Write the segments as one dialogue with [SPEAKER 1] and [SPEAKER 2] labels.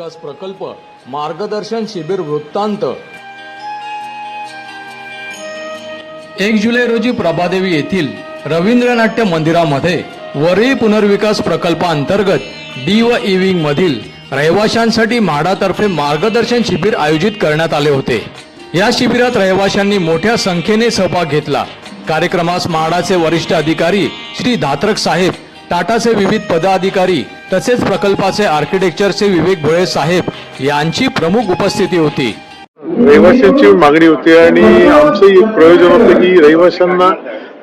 [SPEAKER 1] विकास प्रकल्प मार्गदर्शन शिबिर वृत्तांत. एक जुलै रोजी प्रभादेवी येथील रवींद्र नाट्य मंदिरामध्ये वरळी पुनर्विकास प्रकल्पांतर्गत डी व ई मधील रहिवाशांसाठी म्हाडातर्फे मार्गदर्शन शिबिर आयोजित करण्यात आले होते. या शिबिरात रहिवाशांनी मोठ्या संख्येने सहभाग घेतला. कार्यक्रमास म्हाडाचे वरिष्ठ अधिकारी श्री धात्रक साहेब टाटाचे विविध पदाधिकारी तसेच प्रकल्पाचे आर्किटेक्चरचे विवेक भोळे साहेब यांची प्रमुख उपस्थिती होती.
[SPEAKER 2] रहिवाशांची मागणी होती आणि आमचंही एक प्रयोजन होतं की रहिवाशांना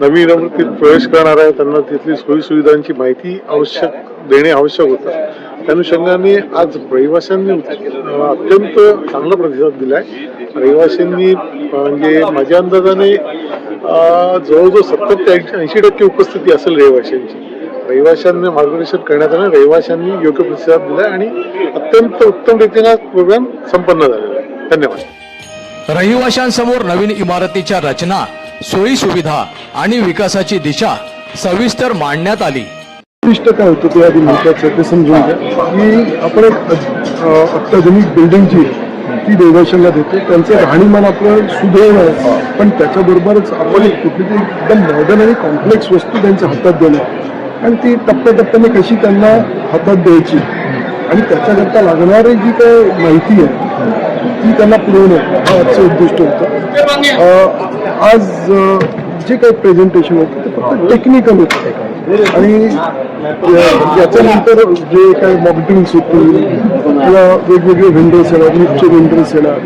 [SPEAKER 2] नवीन इमारतीत प्रवेश करणार आहे त्यांना तिथली सोयीसुविधांची माहिती आवश्यक देणे आवश्यक होतं. त्या अनुषंगाने आज रहिवाशांनी अत्यंत चांगला प्रतिसाद दिलाय. रहिवाशांनी म्हणजे माझ्या अंदाजाने जवळजवळ सत्तर ते ऐंशी टक्के उपस्थिती असेल रहिवाशांची. रहिवाशांनी मार्गदर्शन करण्यात आलं. रहिवाशांनी योग्य प्रतिसाद दिला आणि अत्यंत उत्तम रीतीने प्रोग्राम संपन्न झालेला आहे. धन्यवाद.
[SPEAKER 1] रहिवाशांसमोर नवीन इमारतीच्या रचना सोयी सुविधा आणि विकासाची दिशा सविस्तर मांडण्यात आली.
[SPEAKER 3] उद्दिष्ट काय होतं ते आधी महत्वाचं ते समजून घ्या. की आपण एक अत्याधुनिक बिल्डिंग जी ती रहिवाशांना देतो. त्यांचं राहणीमान आपलं सुदैव आहे. पण त्याच्याबरोबरच आपण कुठली तरी एकदम मॉडर्न आणि कॉम्प्लेक्स वस्तू त्यांच्या हातात देणं आणि ती टप्प्याटप्प्याने कशी त्यांना हातात द्यायची आणि त्याच्याकरता लागणारी जी काही माहिती आहे ती त्यांना पुरवणं हा आजचं उद्दिष्ट होतं. आज जे काही प्रेझेंटेशन होतं ते फक्त टेक्निकल होतं. आणि याच्यानंतर जे काही मॉकड्रिल्स होतील किंवा वेगवेगळे व्हेंडर्स येणार लिफ्टचे व्हेंडर्स येणार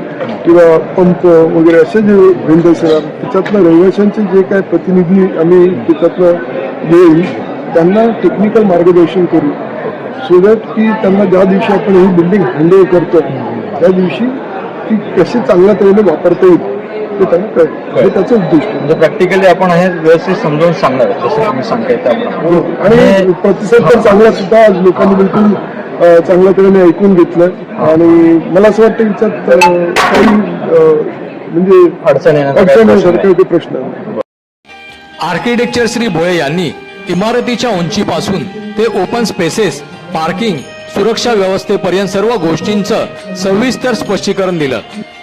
[SPEAKER 3] किंवा पंप वगैरे असे जे व्हेंडर्स येणार त्याच्यातलं रहिवाशांचे जे काही प्रतिनिधी आम्ही त्याच्यातनं येईल त्यांना टेक्निकल मार्गदर्शन करू. सो दॅट की त्यांना ज्या दिवशी आपण ही बिल्डिंग हँडल करतो त्या दिवशी ती कशी चांगल्या तऱ्हेने वापरता येईल ते त्यांना कळेल. हे त्याचं उद्दिष्ट.
[SPEAKER 4] म्हणजे प्रॅक्टिकली आपण हे व्यवस्थित समजावून सांगणार जसं तुम्ही सांगताय त्याप्रमाणे.
[SPEAKER 3] हो. आणि प्रतिसाद तर चांगला सुद्धा आज लोकांनी बिलकुल चांगल्या तऱ्हेने ऐकून घेतलं. आणि मला असं वाटतं याच्यात काही म्हणजे
[SPEAKER 4] अडचण
[SPEAKER 3] येण्यासारखा प्रश्न
[SPEAKER 1] आर्किटेक्चर श्री भोळे यांनी इमारतीच्या उंचीपासून ते ओपन स्पेसेस पार्किंग सुरक्षा व्यवस्थेपर्यंत सर्व गोष्टींचं सविस्तर स्पष्टीकरण दिलं.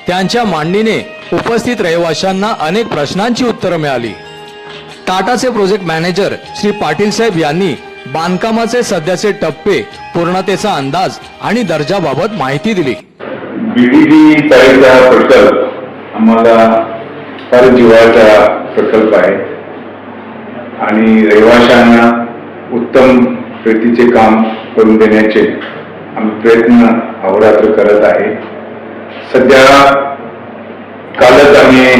[SPEAKER 1] त्यांच्या मांडणीने उपस्थित रहिवाशांना अनेक प्रश्नांची उत्तरं मिळाली. टाटाचे प्रोजेक्ट मॅनेजर श्री पाटील साहेब यांनी बांधकामाचे सध्याचे टप्पे पूर्णतेचा अंदाज आणि दर्जाबाबत माहिती दिली.
[SPEAKER 5] बीडीडी साईडचा प्रकल्प आम्हाला फार जीवाचा प्रकल्प आहे. आणि रहिवाशांना उत्तम प्रतीचे काम करून देण्याचे आम्ही प्रयत्न अहोरात्र करत आहे. सध्या कालच आम्ही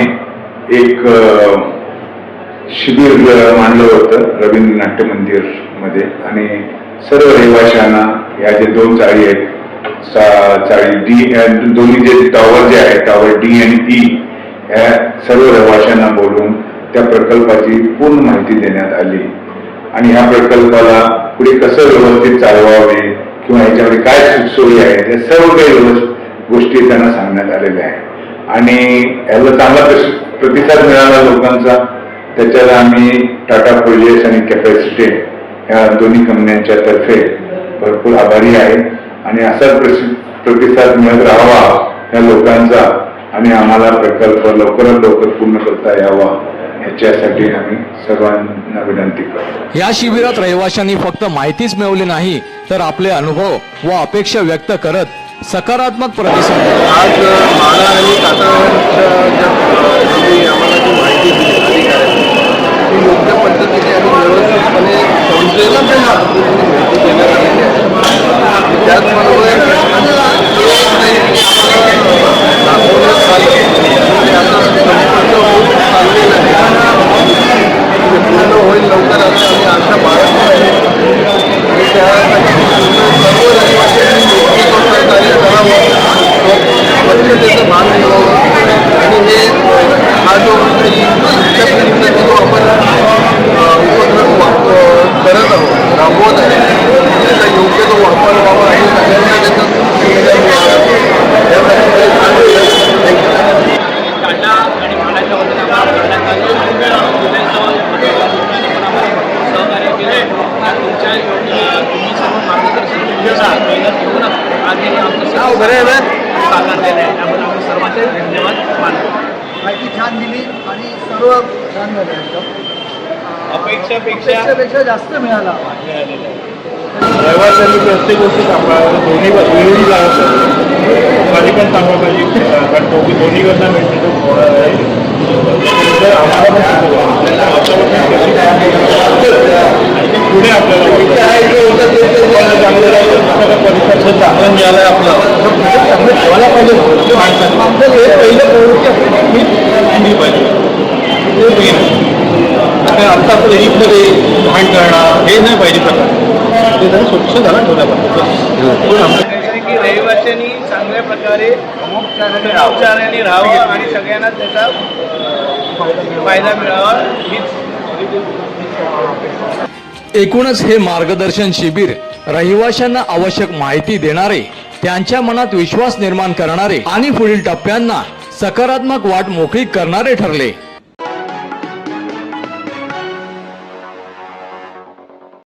[SPEAKER 5] एक शिबिर मांडलं होतं रवींद्र नाट्य मंदिरमध्ये आणि सर्व रहिवाशांना या जे दोन चाळी आहेत सा- चाळी डी दोन्ही जे टॉवर जे आहे टॉवर डी आणि e, ई या सर्व रहिवाशांना बोलून त्या प्रकल्पाची पूर्ण माहिती देण्यात आली. आणि ह्या प्रकल्पाला पुढे कसं व्यवस्थित चालवावे किंवा याच्यामध्ये काय सुखसोयी आहेत या सर्व काही गोष्टी त्यांना सांगण्यात आलेल्या आहेत. आणि याला चांगला प्रतिसाद मिळाला लोकांचा. त्याच्याला आम्ही टाटा प्रोजेक्ट आणि कॅपॅसिटी या दोन्ही कंपन्यांच्या तर्फे भरपूर आभारी आहे. आणि असाच प्रतिसाद मिळत राहावा या लोकांचा आणि आम्हाला प्रकल्प लवकरात लवकर पूर्ण करता यावा. याच्यासाठी आम्ही सर्वांना विनंती करतो
[SPEAKER 1] या शिबिरात रहिवाशांनी फक्त माहितीच मिळवली नाही तर आपले अनुभव व अपेक्षा व्यक्त करत सकारात्मक प्रतिसाद.
[SPEAKER 2] आज माडा आणि आम्हाला जी माहिती दिली अधिकाऱ्यांनी ती योग्य पद्धतीने आणि व्यवस्थितपणे समजेल त्या पद्धतीने माहिती देण्यात आलेली आहे त्याचबरोबर दाखवण्यात आलं आणि आता संपूर्ण होत चाललेलं आहे ते पूर्ण होईल लवकर असं आम्ही आशा बाळगतो आहे आणि त्यासाठी सर्व रहिवाशांनी योग्य प्रकारे कार्य करावं स्वच्छतेचं भान ठेवावं आणि हे हा जो काही शिक्षक जो आपण अ, उपक्रम वाप- करत आहोत राबवत आहे
[SPEAKER 4] बरोबर साकारलेलं आहे त्यामुळे आपण सर्वांचे धन्यवाद मानतो
[SPEAKER 6] माहिती छान दिली आणि सर्व छान झाले एकदम.
[SPEAKER 4] अपेक्षापेक्षा
[SPEAKER 6] अपेक्षापेक्षा जास्त मिळाला.
[SPEAKER 7] रहिवाशांनी प्रत्येक गोष्ट सांभाळायला दोन्ही दोन्ही माझी पण सांभाळ पाहिजे. कारण दोघी दोन्हीकडनं मेंटेनन्स होणार आहे. तर आम्हाला पण शिकवलं. आतापासून कशी काळजी घ्यावी आणि ती पुढे आपल्याला वाटतं. चांगलं राहिलं, सगळं परिसर चांगलं मिळालं आपलं तर पुढे चांगलं ठेवायला पाहिजे माणसाने आपल्याला हे पहिलं प्रवृत्ती आपली केली पाहिजे ते main आहे. आणि आता आपलं इकडे घाण करणं हे नाही पाहिजे प्रकार. ते जरा स्वच्छ झाला ठेवला पाहिजे
[SPEAKER 4] की रहिवाशांनी चांगल्या प्रकारे उपचाराने राहावं आणि सगळ्यांना त्याचा फायदा मिळावा हीच
[SPEAKER 1] एकूणच हे मार्गदर्शन शिबिर रहिवाशांना आवश्यक माहिती देणारे त्यांच्या मनात विश्वास निर्माण करणारे आणि पुढील टप्प्यांना सकारात्मक वाट मोकळी करणारे ठरले.